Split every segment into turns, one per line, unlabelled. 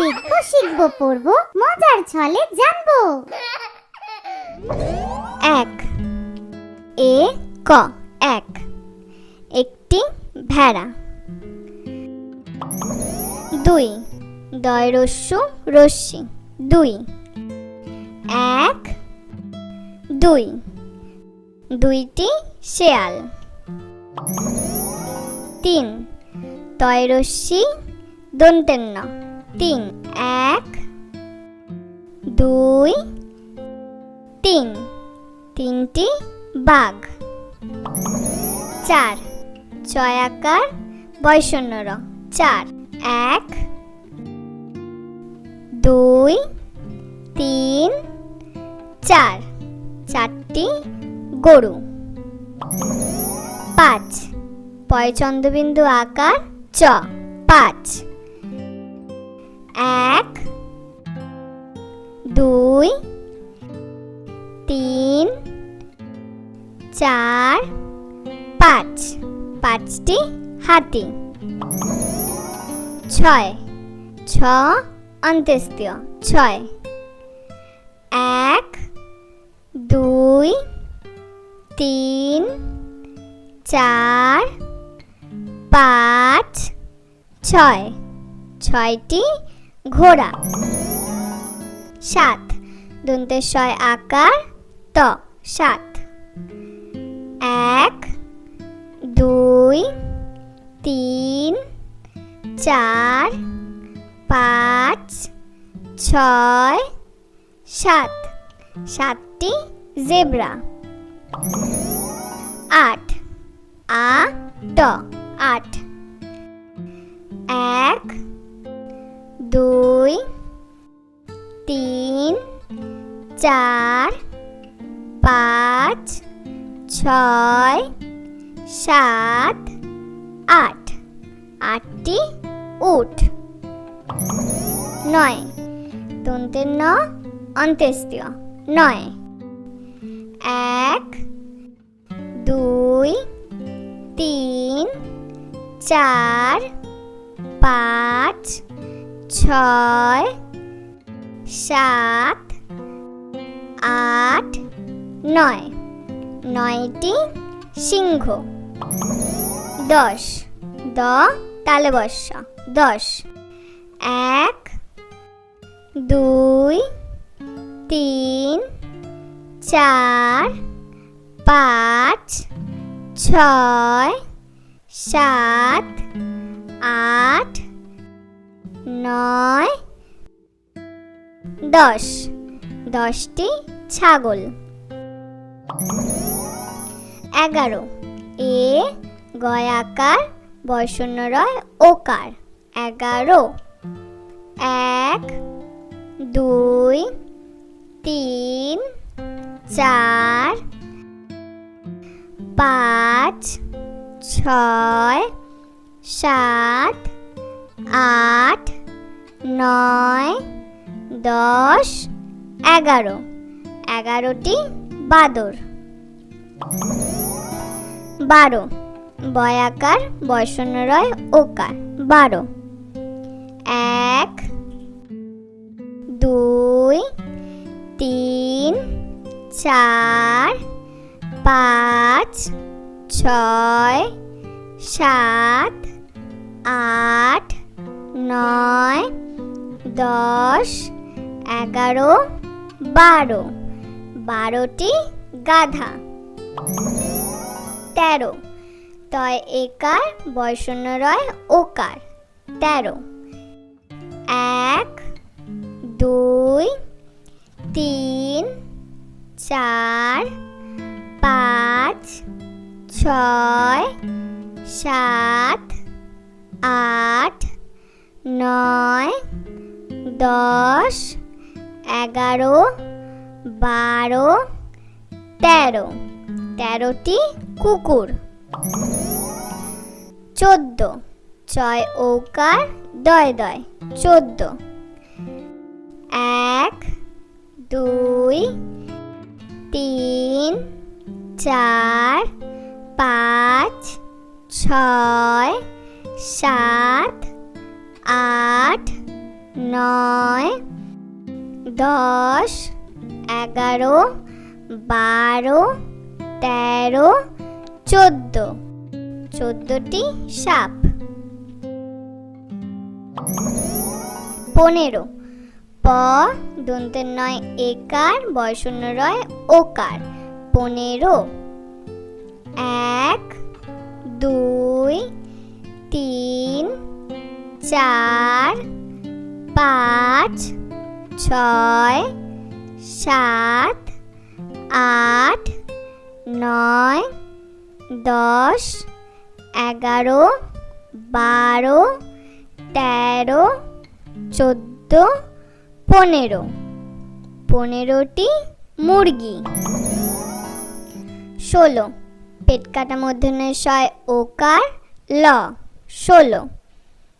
দেখব শিখব পড়ব মজার ছলে জানব এক এ ক এক একটি ভেড়া দুই দয় রস্য রশ্মি দুই এক দুই দুইটি শেয়াল তিন তয়রশ্মি দন্তেন্ন তিন এক দুই তিন তিনটি বাঘ চার আকার বৈষণ্য রং চার এক দুই তিন চার চারটি গরু পাঁচ পয়চন্দ্রবিন্দু আকার চ পাঁচ এক দুই তিন চার পাঁচ পাঁচটি হাতি ছয় ছ অন্ত্যেষ্টীয় ছয় এক দুই তিন চার পাঁচ ছয় ছয়টি ঘোড়া সাত ছয় আকার ত সাত এক দুই তিন চার পাঁচ ছয় সাত সাতটি জেব্রা আট আ ট আট দুই তিন চার পাঁচ ছয় সাত আট আটটি উঠ নয় তন্তের ন অন্ত্যেষ্টীয় নয় এক দুই তিন চার পাঁচ ছয় সাত আট নয় নয়টি সিংহ দশ দ তালে বর্ষা দশ এক দুই তিন চার পাঁচ ছয় সাত আট নয় দশ দশটি ছাগল এগারো এ গয়াকার বর্ষণ্য রয় ওকার এগারো এক দুই তিন চার পাঁচ ছয় সাত আট নয় দশ এগারো এগারোটি বাদর বারো বয়াকার বয়সনরয় ওকার বারো এক দুই তিন চার পাঁচ ছয় সাত আট নয় দশ এগারো বারো বারোটি গাধা তেরো তয় একার বয়সন্য রয় ওকার তেরো এক দুই তিন চার পাঁচ ছয় সাত আট নয় দশ এগারো বারো তেরো তেরোটি কুকুর চোদ্দ ছয় ওকার দয় দয় চোদ্দ এক দুই তিন চার পাঁচ ছয় সাত আট নয় দশ এগারো বারো তেরো চোদ্দ চোদ্দটি সাপ পনেরো প দন্তের নয় একার বয়শূন্য রয় ওকার পনেরো এক দুই তিন চার পাঁচ ছয় সাত আট নয় দশ এগারো বারো তেরো চোদ্দো পনেরো পনেরোটি মুরগি ষোলো পেট কাটা মধ্যে ও কার ল ষোলো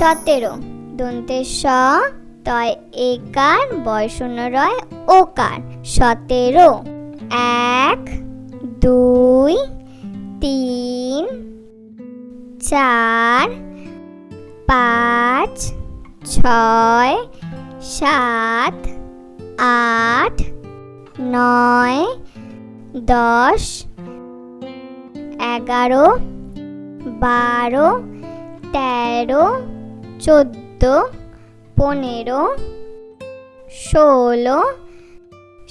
সতেরো দন্তে স তয় একার বয়সন রয় ওকার সতেরো এক দুই তিন চার পাঁচ ছয় সাত আট নয় দশ এগারো বারো তেরো চোদ্দ পনেরো ষোলো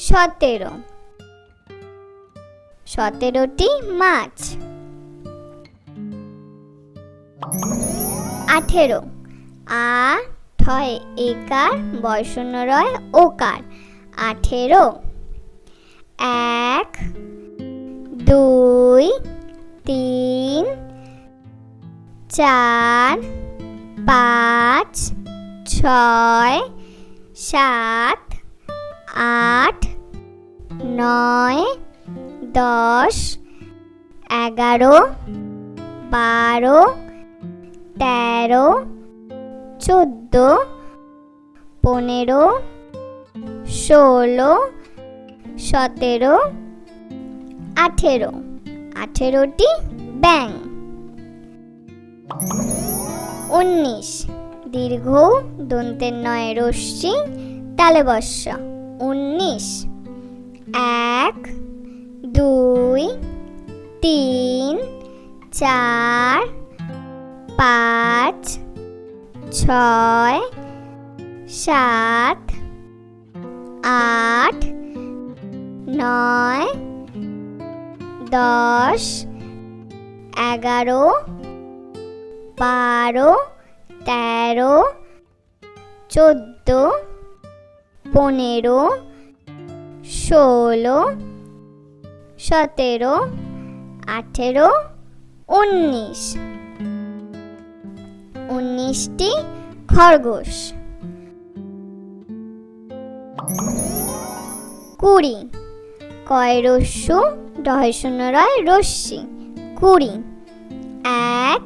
সতেরো সতেরোটি মাছ আঠেরো আ ঠয় একার বয়সন রয় ওকার আঠেরো এক দুই তিন চার পাঁচ ছয় সাত আট নয় দশ এগারো বারো তেরো চোদ্দ পনেরো ষোলো সতেরো আঠেরো আঠেরোটি ব্যাং উনিশ দীর্ঘ দন্তের নয় রশ্মি তালে বর্ষ উনিশ এক দুই তিন চার পাঁচ ছয় সাত আট নয় দশ এগারো বারো তেরো চোদ্দো পনেরো ষোলো সতেরো আঠেরো উনিশ উনিশটি খরগোশ কুড়ি কয় রস্যু ডহয় শূন্য রয় রশ্মি কুড়ি এক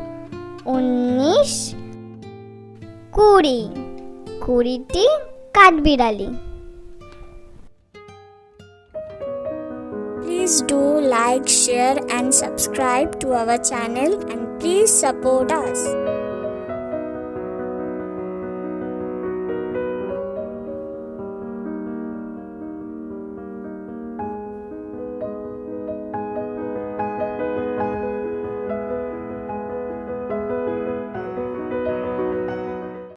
kuri কুড়ি কুড়িটি কাঠবিড়ালি Please do like, share, and subscribe to our channel and please support us.